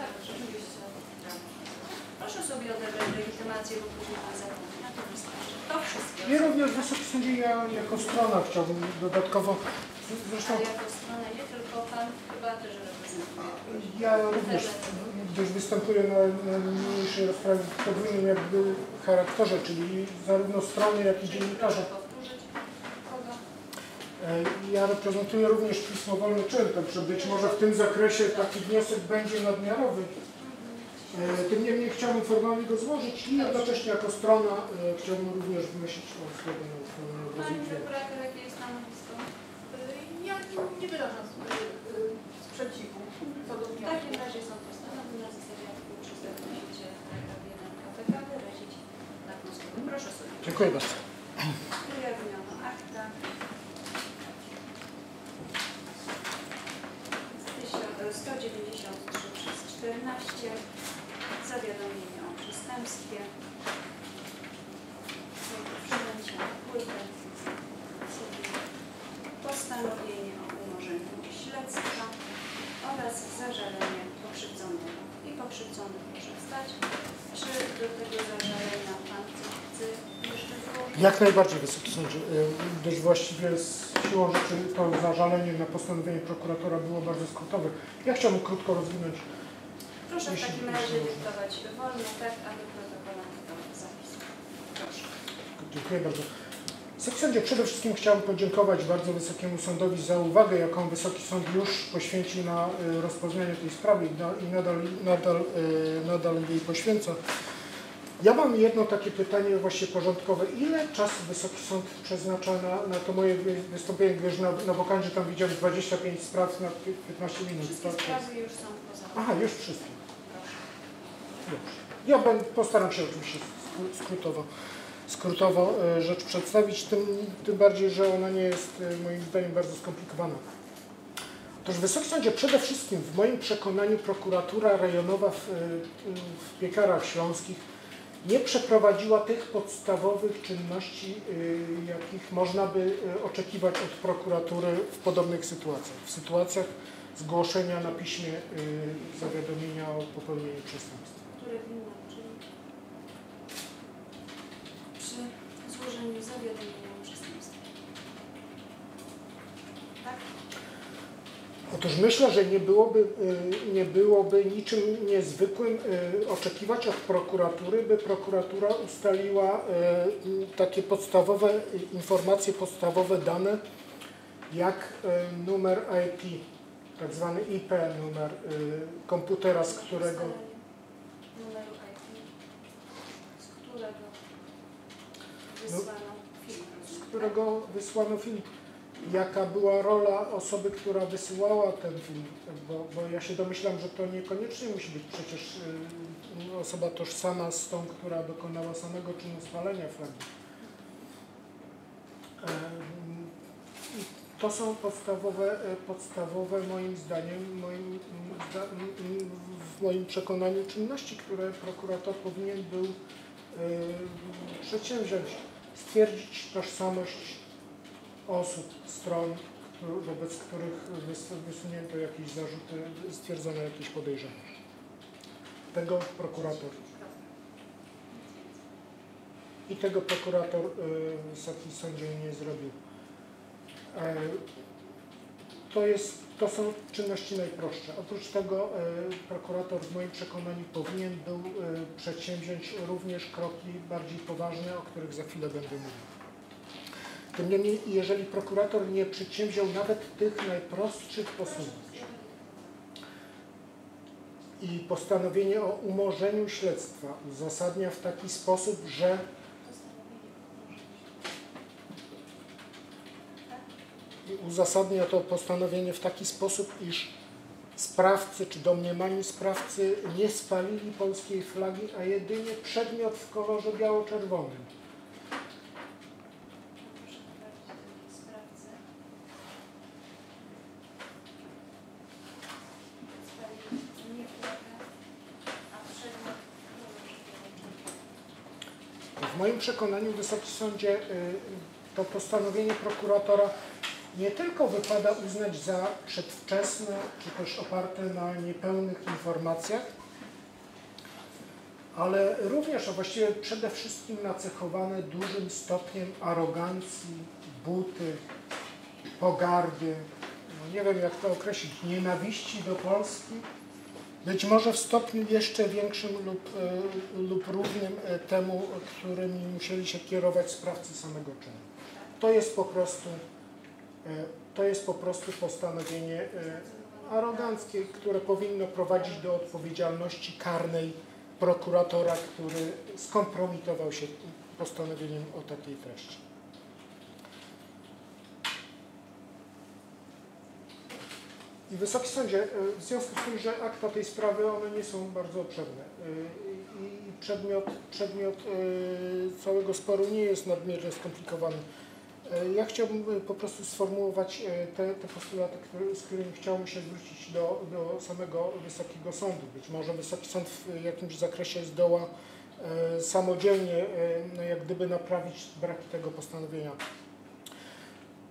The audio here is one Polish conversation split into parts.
tak, oczywiście. Proszę sobie odebrać legitymację, później Pan zapomina, to wszystko. I również Wysoki Sądzie ja jako strona chciałbym dodatkowo, zresztą Ale jako stronę nie tylko Pan chyba też reprezentuje. ja również, gdyż występuję na niniejszej rozprawie w podwójnym jakby charakterze, czyli zarówno strony, jak i dziennikarze. Proszę powtórzyć. Kogo? E, Ja reprezentuję również pismo Wolny Czyn, także być może w tym zakresie taki wniosek będzie nadmiarowy. E, Tym niemniej chciałbym formalnie go złożyć i jednocześnie jako strona e, chciałbym również wymyślić o zgodę na uchwalenie obrazu Pani i dźwięku. prokurator, jakie jest stanowisko? Ja nie wyrażam sprzeciwu co do W wniosku. takim razie są postanowione na zasadzie artykułu 320 paragraf 1 KPK wyrazić na wniosku. Proszę sobie. Dziękuję bardzo. Ujawniono akta z 1000 193 przez 14 zawiadomienie o przestępstwie przyjęcie na płytę postanowienie o umorzeniu śledztwa oraz zażalenie pokrzywdzonego. I pokrzywdzony proszę wstać. Czy do tego zażalenia Pan chce jeszcze złożyć? Jak najbardziej Wysoki e, gdyż właściwie z siłą rzeczy to zażalenie na postanowienie prokuratora było bardzo skrótowe. Ja chciałbym krótko rozwinąć. Proszę w takim razie dyktować wolno, tak aby protokolant to zapisał. Proszę. Dziękuję bardzo. Sądzie, przede wszystkim chciałbym podziękować bardzo Wysokiemu Sądowi za uwagę, jaką Wysoki Sąd już poświęcił na y, rozpoznanie tej sprawy i nadal, nadal, y, nadal jej poświęca. Ja mam jedno takie pytanie właśnie porządkowe. Ile czasu Wysoki Sąd przeznacza na, na to moje wy- wystąpienie, gdyż na, na wokandzie tam widziałem 25 spraw na pi- 15 minut. Wszystkie tak? sprawy już są poza. Aha, już wszystkie. Proszę. Dobrze. Ja będę, postaram się oczywiście skró- skrótowo, skrótowo e, rzecz przedstawić, tym, tym bardziej, że ona nie jest e, moim zdaniem bardzo skomplikowana. Otóż Wysoki Sądzie, przede wszystkim w moim przekonaniu prokuratura rejonowa w, e, w Piekarach Śląskich nie przeprowadziła tych podstawowych czynności, e, jakich można by e, oczekiwać od prokuratury w podobnych sytuacjach. W sytuacjach zgłoszenia na piśmie e, zawiadomienia o popełnieniu przestępstwa. Które winno, czyli przy złożeniu zawiadomienia o przestępstwie. Tak? Otóż myślę, że nie byłoby, y, nie byłoby niczym niezwykłym y, oczekiwać od prokuratury, by prokuratura ustaliła y, takie podstawowe informacje, podstawowe dane, jak numer IP, tak zwany IP, numer komputera, z którego Ustalenie Numeru IP, z którego wysłano film. z którego wysłano film. Jaka była rola osoby, która wysyłała ten film? Bo, bo ja się domyślam, że to niekoniecznie musi być przecież y, osoba tożsama z tą, która dokonała samego czynu spalenia. Em, i To są podstawowe, e, podstawowe moim zdaniem, moim, w moim przekonaniu czynności, które prokurator powinien był y, przedsięwziąć stwierdzić tożsamość osób, stron, wobec których wys- wysunięto jakieś zarzuty, stwierdzono jakieś podejrzenia. Tego prokurator i tego prokurator y, Wysoki Sądzie nie zrobił. E, to, jest, to są czynności najprostsze. Oprócz tego e, prokurator w moim przekonaniu powinien był e, przedsięwziąć również kroki bardziej poważne, o których za chwilę będę mówił. Tym niemniej, jeżeli prokurator nie przedsięwziął nawet tych najprostszych posunięć i postanowienie o umorzeniu śledztwa uzasadnia w taki sposób, że uzasadnia to postanowienie w taki sposób, iż sprawcy czy domniemani sprawcy nie spalili polskiej flagi, a jedynie przedmiot w kolorze biało-czerwonym. Proszę poprawić sprawcę. Spalili nie flagę, a przedmiot w kolorze biało-czerwonym. W moim przekonaniu, Wysoki Sądzie, y, to postanowienie prokuratora nie tylko wypada uznać za przedwczesne, czy też oparte na niepełnych informacjach, ale również, a właściwie przede wszystkim nacechowane dużym stopniem arogancji, buty, pogardy, no nie wiem jak to określić, nienawiści do Polski, być może w stopniu jeszcze większym lub, e, lub równym e, temu, którymi musieli się kierować sprawcy samego czynu. To jest po prostu, e, to jest po prostu postanowienie aroganckie, które powinno prowadzić do odpowiedzialności karnej prokuratora, który skompromitował się postanowieniem o takiej treści. I Wysoki Sądzie, y, w związku z tym, że akta tej sprawy, one nie są bardzo obszerne y, i przedmiot, przedmiot y, całego sporu nie jest nadmiernie skomplikowany. Ja chciałbym po prostu sformułować te, te postulaty, które, z którymi chciałbym się zwrócić do, do samego Wysokiego Sądu. Być może Wysoki Sąd w jakimś zakresie zdoła samodzielnie no, jak gdyby naprawić braki tego postanowienia.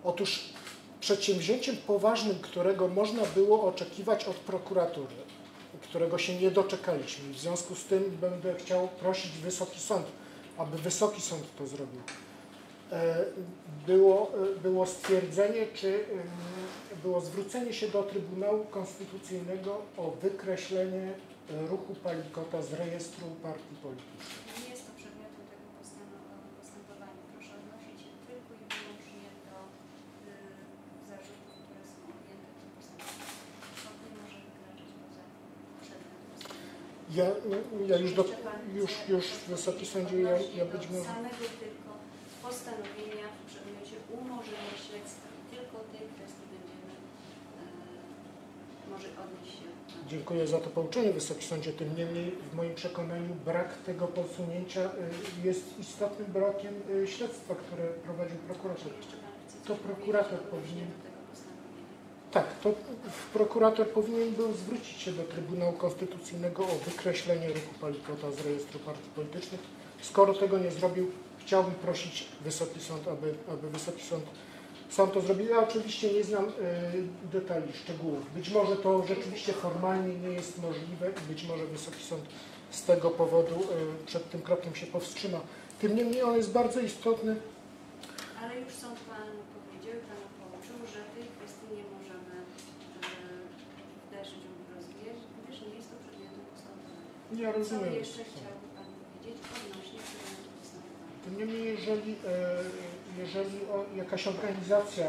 Otóż przedsięwzięciem poważnym, którego można było oczekiwać od prokuratury, którego się nie doczekaliśmy. W związku z tym będę chciał prosić Wysoki Sąd, aby Wysoki Sąd to zrobił. E, Było, e, było stwierdzenie, czy e, było zwrócenie się do Trybunału Konstytucyjnego o wykreślenie ruchu Palikota z rejestru partii politycznych. Nie jest to przedmiotem tego postano- postępowania. Proszę odnosić się tylko i wyłącznie do y, zarzutów, które są objęte tym postępowaniem. Sąd nie może wykraczać poza przedmiot postępowania. Ja, ja już, do, już, już Wysoki Sądzie, ja, ja być może... samego tylko postanowienia w przedmiocie umorzenia śledztwa i tylko tej kwestii będziemy e, może odnieść się. Dziękuję za to pouczenie Wysoki Sądzie. Tym niemniej w moim przekonaniu brak tego posunięcia y, jest istotnym brakiem y, śledztwa, które prowadził prokurator. To prokurator powinien-? Tak, to prokurator powinien był zwrócić się do Trybunału Konstytucyjnego o wykreślenie ruchu Palikota z rejestru partii politycznych. Skoro tego nie zrobił, chciałbym prosić Wysoki Sąd, aby, aby Wysoki Sąd sam to zrobił. Ja oczywiście nie znam y, detali, szczegółów. Być może to rzeczywiście formalnie nie jest możliwe i być może Wysoki Sąd z tego powodu y, przed tym krokiem się powstrzyma. Tym niemniej on jest bardzo istotny Ale już sąd Panu powiedział i Pana pouczył, że tej kwestii nie możemy e, dalszym ciągu rozwijać, gdyż nie jest to przedmiotem postępowania. Ja Co rozumiem. jeszcze chciałby Pan powiedzieć odnośnie przedmiotu postępowania? Tym niemniej, jeżeli, e, jeżeli jakaś organizacja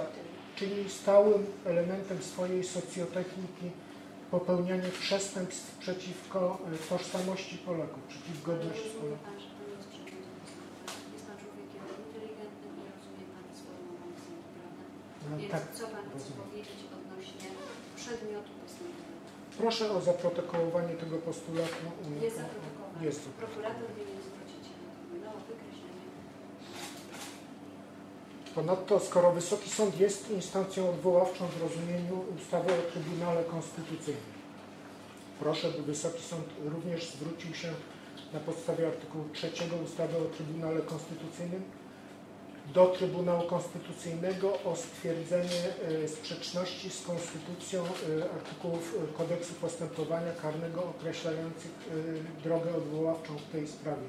czyni stałym elementem swojej socjotechniki popełnianie przestępstw przeciwko e, tożsamości Polaków, przeciw godności Polaków. Pan, że to nie jest przedmiotem postępowania. Jest Pan człowiekiem inteligentnym i rozumie Pan swoją obowiązek, prawda? No, Więc tak, co Pan chce powiedzieć odnośnie przedmiotu? Proszę o zaprotokołowanie tego postulatu. Jest zaprotokowane. Jest. Prokurator winien zwrócić się do Trybunału o wykreślenie Ponadto, skoro Wysoki Sąd jest instancją odwoławczą w rozumieniu ustawy o Trybunale Konstytucyjnym, proszę, by Wysoki Sąd również zwrócił się na podstawie artykułu 3 ustawy o Trybunale Konstytucyjnym do Trybunału Konstytucyjnego o stwierdzenie e, sprzeczności z Konstytucją e, artykułów e, Kodeksu Postępowania Karnego określających drogę odwoławczą w tej sprawie.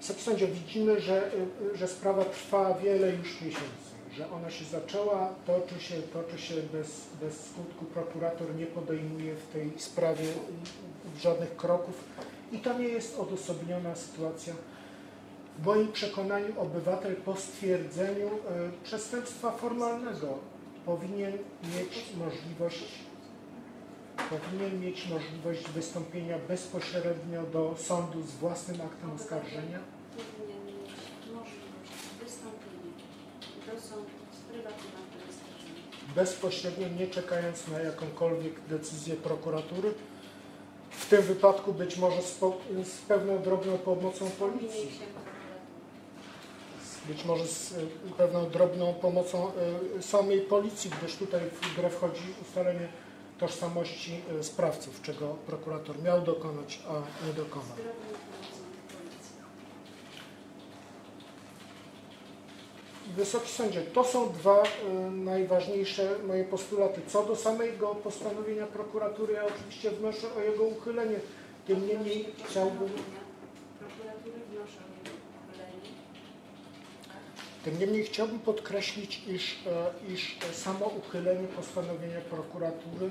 Sądzie, widzimy, że, że sprawa trwa wiele już miesięcy, że ona się zaczęła, toczy się, toczy się bez, bez skutku. Prokurator nie podejmuje w tej sprawie żadnych kroków i to nie jest odosobniona sytuacja. W moim przekonaniu obywatel po stwierdzeniu e, przestępstwa formalnego powinien mieć możliwość powinien mieć możliwość wystąpienia bezpośrednio do sądu z własnym aktem oskarżenia. Powinien mieć możliwość wystąpienia do sądu z prywatnym aktem oskarżenia. bezpośrednio, nie czekając na jakąkolwiek decyzję prokuratury. W tym wypadku być może z, po, z pewną drobną pomocą policji, być może z y, pewną drobną pomocą y, samej policji, gdyż tutaj w grę wchodzi ustalenie tożsamości y, sprawców, czego prokurator miał dokonać, a nie dokonał. Wysoki Sądzie, to są dwa y, najważniejsze moje postulaty. Co do samego postanowienia prokuratury, ja oczywiście wnoszę o jego uchylenie. Tym niemniej chciałbym, Prokuratury wnoszę o jego uchylenie. Tym niemniej chciałbym podkreślić, iż, e, iż samo uchylenie postanowienia prokuratury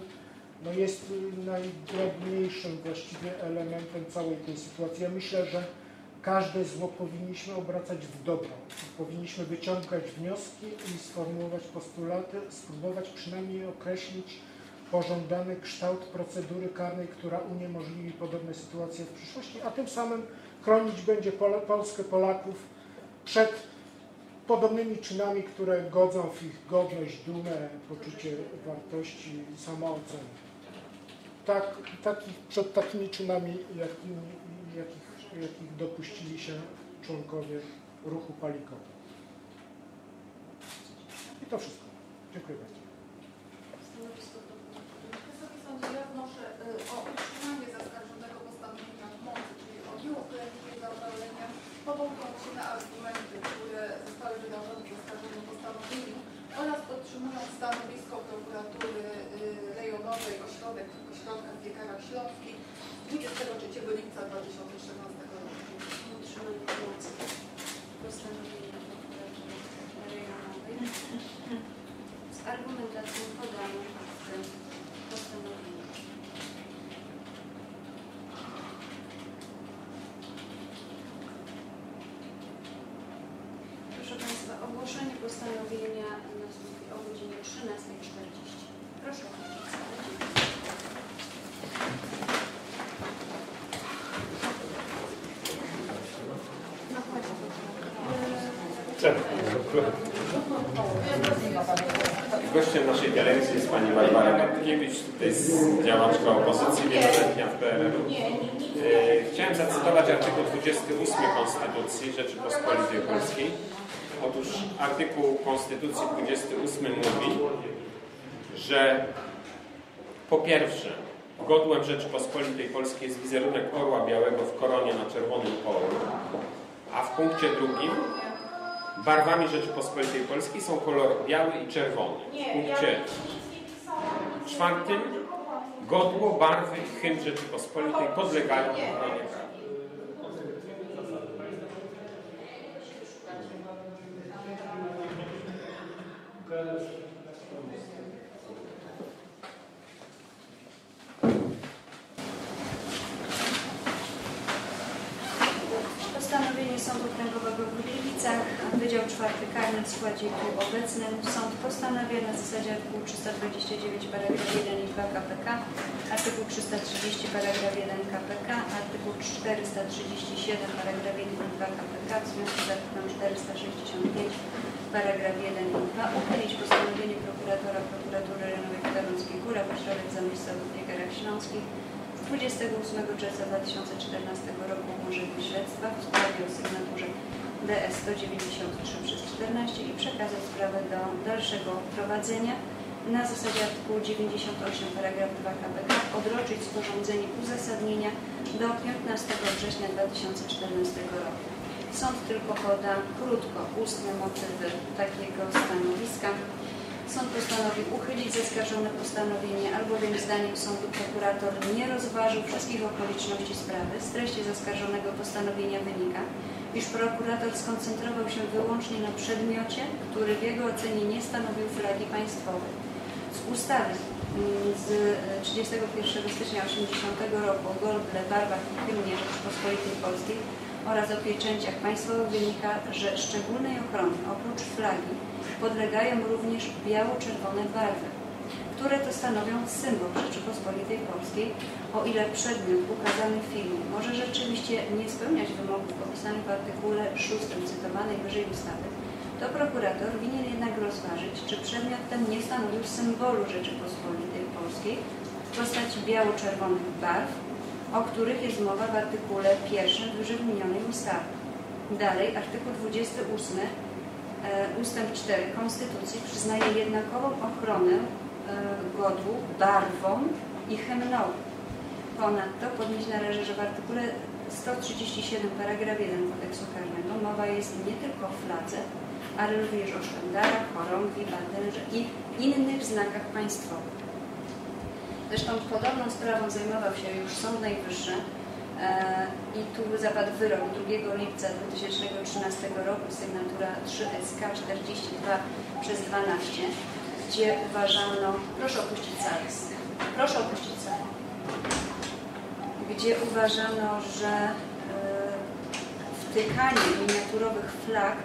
no jest y, najdrobniejszym właściwie elementem całej tej sytuacji. Ja myślę, że każde zło powinniśmy obracać w dobro. Powinniśmy wyciągać wnioski i sformułować postulaty, spróbować przynajmniej określić pożądany kształt procedury karnej, która uniemożliwi podobne sytuacje w przyszłości, a tym samym chronić będzie Pol Polskę, Polaków przed podobnymi czynami, które godzą w ich godność, dumę, poczucie wartości samoocenę. Tak, takich, przed takimi czynami, jakimi, jakich, jakich dopuścili się członkowie ruchu Palikowy. I to wszystko. Dziękuję bardzo. Stanowisko prokuratury. Wysoki Sądzie, ja wnoszę y, o utrzymanie zaskarżonego postanowienia w mocy, czyli o nieuchylenie powołując się na argumenty, które zostały wyrażone w zaskarżonym postanowieniu oraz podtrzymując stanowisko prokuratury y, rejonowej ośrodek, ośrodka w Piekarach Śląskich 23 lipca 2014 roku. Utrzymanie w mocy postanowienia prokuratury rejonowej z argumentacją podaną w tym postanowieniu. Proszę Państwa, ogłoszenie postanowienia nastąpi o godzinie 13.40. Proszę o. Gościem naszej galerii jest pani Barbara Bartkiewicz, tutaj jest działaczka opozycji wieloletnia w PRL-u. E, Chciałem zacytować artykuł 28 Konstytucji Rzeczypospolitej Polskiej. Otóż artykuł Konstytucji 28 mówi, że po pierwsze godłem Rzeczypospolitej Polskiej jest wizerunek orła białego w koronie na czerwonym polu, a w punkcie drugim barwami Rzeczypospolitej Polskiej są kolor biały i czerwony. W punkcie czwartym godło, barwy i hymn Rzeczypospolitej podlegają ochronie prawa. Postanowienie Sądu Okręgowego w Gliwicach, Wydział czwarty Karny w składzie tu obecnym. Sąd postanawia na zasadzie artykułu 329 paragraf 1 i 2 KPK, artykuł 330 paragraf 1 KPK, artykuł 437 paragraf 1 i 2 KPK w związku z artykułem 465 paragraf 1 i 2 uchylić postanowienie prokuratora prokuratury rejonowej Katolickiej Góra Ośrodek Zamiejscowy w Biegarach Śląskich. Z 28 czerwca 2014 roku umorzeniu śledztwa w sprawie o sygnaturze DS 193 przez 14 i przekazać sprawę do dalszego prowadzenia na zasadzie artykułu 98 paragraf 2 KPK odroczyć sporządzenie uzasadnienia do 15 września 2014 roku. Sąd tylko poda krótko ustne motywy takiego stanowiska. Sąd postanowił uchylić zaskarżone postanowienie, albowiem zdaniem sądu prokurator nie rozważył wszystkich okoliczności sprawy. Z treści zaskarżonego postanowienia wynika, iż prokurator skoncentrował się wyłącznie na przedmiocie, który w jego ocenie nie stanowił flagi państwowej. Z ustawy z e, 31 stycznia 1980 roku o godle, barwach i hymnie Rzeczypospolitej Polskiej oraz o pieczęciach państwowych wynika, że szczególnej ochrony oprócz flagi podlegają również biało-czerwone barwy, które to stanowią symbol Rzeczypospolitej Polskiej, o ile przedmiot ukazany w filmie może rzeczywiście nie spełniać wymogów opisanych w artykule 6 cytowanej wyżej ustawy, to prokurator winien jednak rozważyć, czy przedmiot ten nie stanowił symbolu Rzeczypospolitej Polskiej w postaci biało-czerwonych barw, o których jest mowa w artykule 1 wyżej wymienionej ustawy. Dalej, artykuł 28 e, ustęp 4 Konstytucji przyznaje jednakową ochronę e, godłu, barwom i hymnowi. Ponadto podnieść należy, że w artykule 137 paragraf 1 kodeksu karnego mowa jest nie tylko o fladze, ale również o sztandarach, chorągwi, banderze i innych znakach państwowych. Zresztą podobną sprawą zajmował się już Sąd Najwyższy e, i tu zapadł wyrok 2 lipca 2013 roku, sygnatura 3SK 42 przez 12, gdzie uważano, proszę opuścić salę, proszę opuścić salę, gdzie uważano, że e, wtykanie miniaturowych flag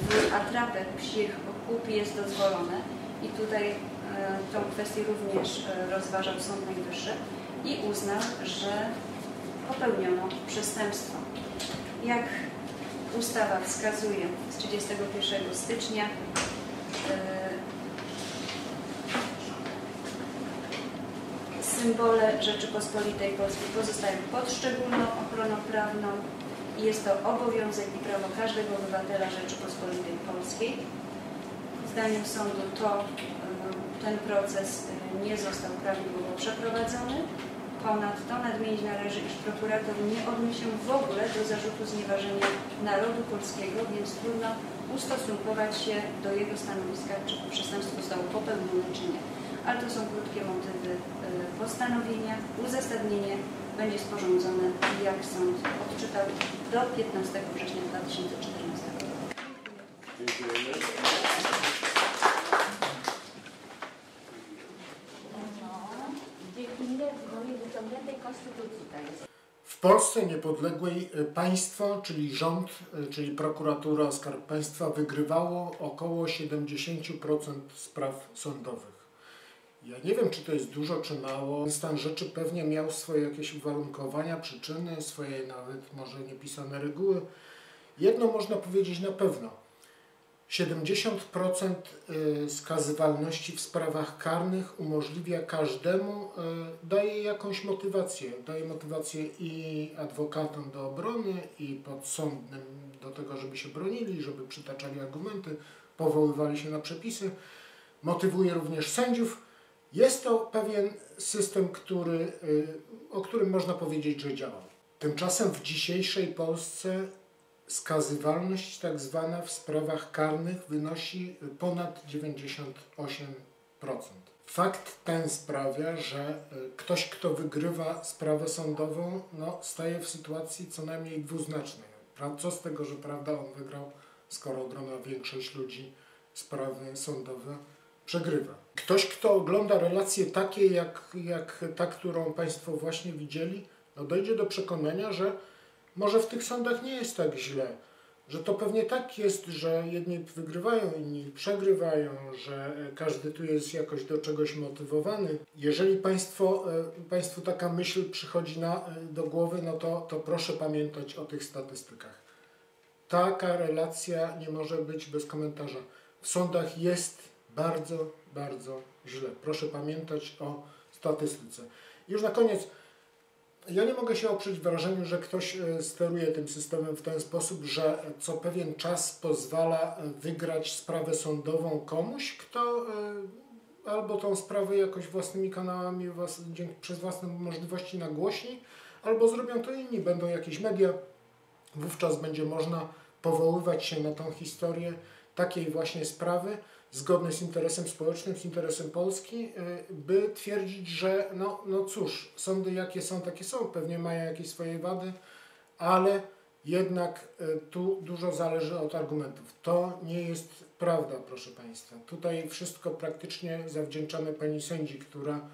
w atrapę psich kupi jest dozwolone i tutaj e, tą kwestię również e, rozważał Sąd Najwyższy i uznał, że popełniono przestępstwo. Jak ustawa wskazuje z 31 stycznia e, symbole Rzeczypospolitej Polskiej pozostają pod szczególną ochroną prawną i jest to obowiązek i prawo każdego obywatela Rzeczypospolitej Polskiej. Zdaniem sądu to, y, ten proces y, nie został prawidłowo przeprowadzony. Ponadto nadmienić należy, iż prokurator nie odniósł się w ogóle do zarzutu znieważenia narodu polskiego, więc trudno ustosunkować się do jego stanowiska, czy przestępstwo zostało popełnione, czy nie. Ale to są krótkie motywy y, postanowienia. Uzasadnienie będzie sporządzone, jak sąd odczytał, do 15 września 2014 roku. Jest? W Polsce niepodległej y, państwo, czyli rząd, y, czyli prokuratura, skarb państwa wygrywało około 70% spraw sądowych. Ja nie wiem, czy to jest dużo, czy mało. Stan rzeczy pewnie miał swoje jakieś uwarunkowania, przyczyny, swoje nawet może niepisane reguły. Jedno można powiedzieć na pewno. 70% y, skazywalności w sprawach karnych umożliwia każdemu, y, daje jakąś motywację. Daje motywację i adwokatom do obrony, i podsądnym do tego, żeby się bronili, żeby przytaczali argumenty, powoływali się na przepisy. Motywuje również sędziów. Jest to pewien system, który, y, o którym można powiedzieć, że działa. Tymczasem w dzisiejszej Polsce skazywalność tak zwana w sprawach karnych wynosi ponad 98%. Fakt ten sprawia, że y, ktoś, kto wygrywa sprawę sądową, no, staje w sytuacji co najmniej dwuznacznej. Co z tego, że prawda, on wygrał, skoro ogromna większość ludzi sprawy sądowe przegrywa. Ktoś, kto ogląda relacje takie, jak, jak ta, którą Państwo właśnie widzieli, no dojdzie do przekonania, że może w tych sądach nie jest tak źle, że to pewnie tak jest, że jedni wygrywają, inni przegrywają, że e, każdy tu jest jakoś do czegoś motywowany. Jeżeli państwo, e, Państwu taka myśl przychodzi na, e, do głowy, no to, to proszę pamiętać o tych statystykach. Taka relacja nie może być bez komentarza. W sądach jest bardzo, bardzo źle. Proszę pamiętać o statystyce. Już na koniec, ja nie mogę się oprzeć wrażeniu, że ktoś e, steruje tym systemem w ten sposób, że co pewien czas pozwala e, wygrać sprawę sądową komuś, kto e, albo tą sprawę jakoś własnymi kanałami przez własne możliwości nagłośni, albo zrobią to inni, będą jakieś media. Wówczas będzie można powoływać się na tą historię takiej właśnie sprawy, zgodnej z interesem społecznym, z interesem Polski, y, by twierdzić, że no, no cóż, sądy jakie są, takie są, pewnie mają jakieś swoje wady, ale Jednak e, tu dużo zależy od argumentów. To nie jest prawda, proszę Państwa. Tutaj wszystko praktycznie zawdzięczamy pani sędzi, która,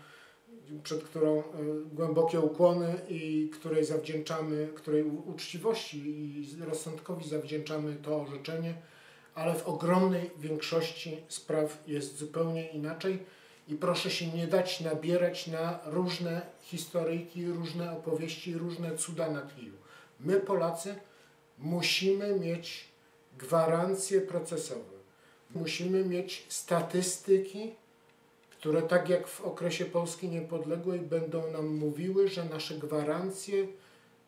przed którą e, głębokie ukłony i której zawdzięczamy, której uczciwości i rozsądkowi zawdzięczamy to orzeczenie, ale w ogromnej większości spraw jest zupełnie inaczej i proszę się nie dać nabierać na różne historyjki, różne opowieści, różne cuda na kiju. My, Polacy, musimy mieć gwarancje procesowe. Musimy mieć statystyki, które tak jak w okresie Polski Niepodległej będą nam mówiły, że nasze gwarancje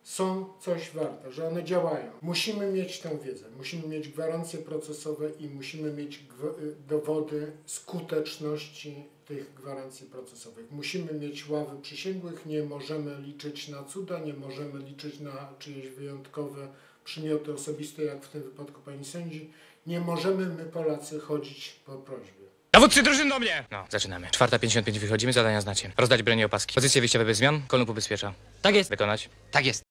są coś warte, że one działają. Musimy mieć tę wiedzę, musimy mieć gwarancje procesowe i musimy mieć y, dowody skuteczności tych gwarancji procesowych. Musimy mieć ławy przysięgłych, nie możemy liczyć na cuda, nie możemy liczyć na czyjeś wyjątkowe przymioty osobiste, jak w tym wypadku pani sędzi. Nie możemy my Polacy chodzić po prośbie. Dowódcy drużyn do mnie! No, zaczynamy. Czwarta 55 wychodzimy, zadania znacie. Rozdać broń i opaski. Pozycję wyjściowe bez zmian, kolumn ubezpiecza. Tak jest. Wykonać. Tak jest.